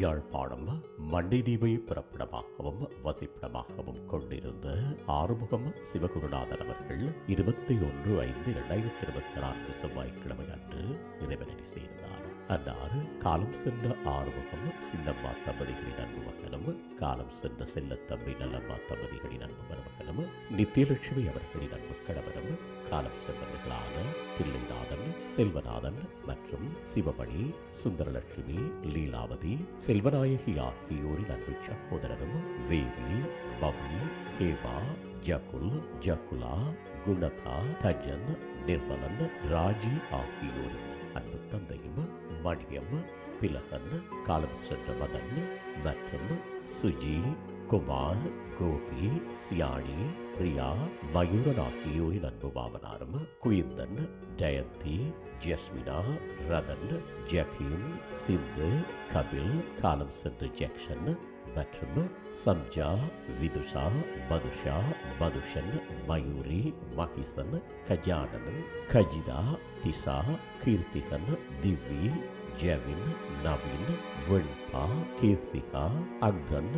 யாழ்ப்பாணம் மண்டைதீவை பிறப்பிடமாகவும் வசிப்பிடமாகவும் கொண்டிருந்த ஆறுமுகம் சிவகுருநாதன் அவர்கள் இருபத்தி ஒன்று ஐந்து இரண்டாயிரத்தி இருபத்தி நான்கு செவ்வாய்க்கிழமை அன்று இறைவனடி சேர்ந்தார். அன்னாறு காலம் சென்ற ஆறுமுகம் சின்னம்மா தம்பதிகளின் அன்பு மகனும் காலம் சென்ற செல்லத்தம்பி நல்லம்மா தம்பதிகளின் அன்பு மருமகனும் நித்யலட்சுமி அவர்களின் அன்பு கணவனும் காலம் சென்ற செல்வநாதன் மற்றும் சிவமணி சுந்தரலட்சுமி லீலாவதி செல்வநாயகி ஆகியோரின் அன்பு சகோதரரும் வேவி பவி ஹேமா ஜகுல் ஜகுலா குணதா தஜன் நிர்மலன் ராஜி ஆகியோரின் அன்பு தந்தையும் மணியம் பிலகன் காலம் சென்ற மதன் மற்றும் சுஜி குமார் கோபி சியாணி பிரியா மயூரன் ஆகியோரின் அன்பு மாமனாரும் குயிந்தன் ஜெயந்தி ஜஸ்மினா ரதன் ஜக்கீம் சிந்து கபில் காலம் சென்று ஜெக்ஷன் மற்றும் சம்ஜா விதுஷா மதுஷா மதுஷன் மயூரி மகிசன் கஜானன் கஜிதா திசா கீர்த்திகன் திவ்வி ஜெவின் நவீன் வெண்பா கீர்த்திகா அங்கன்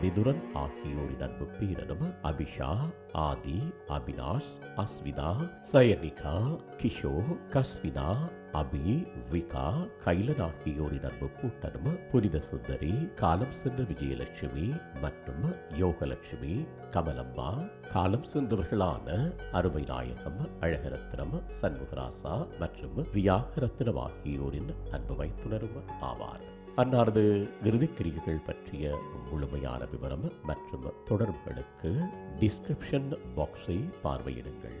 மிதுரன் ஆகியோரின் அன்பு பீரனும் அபிஷா ஆதி அபினாஷ் அஸ்விதா சயனிகா கிஷோர் கஸ்வினா அபி விகா கைலன் ஆகியோரின் அன்பு கூட்டனும் புனித சுந்தரி காலம் சென்ற விஜயலட்சுமி மற்றும் யோகலட்சுமி கமலம்மா காலம் சென்றவர்களான அருமை நாயகம் அழகரத்னம் சண்முகராசா மற்றும் வியாகரத்னம் ஆகியோரின் அன்பு வைத்துணரும் ஆவார். அன்னாரது இறுதிக்கிரிகைகள் பற்றிய முழுமையான விவரம் மற்றும் தொடர்புகளுக்கு டிஸ்கிரிப்ஷன் பாக்ஸை பார்வையிடுங்கள்.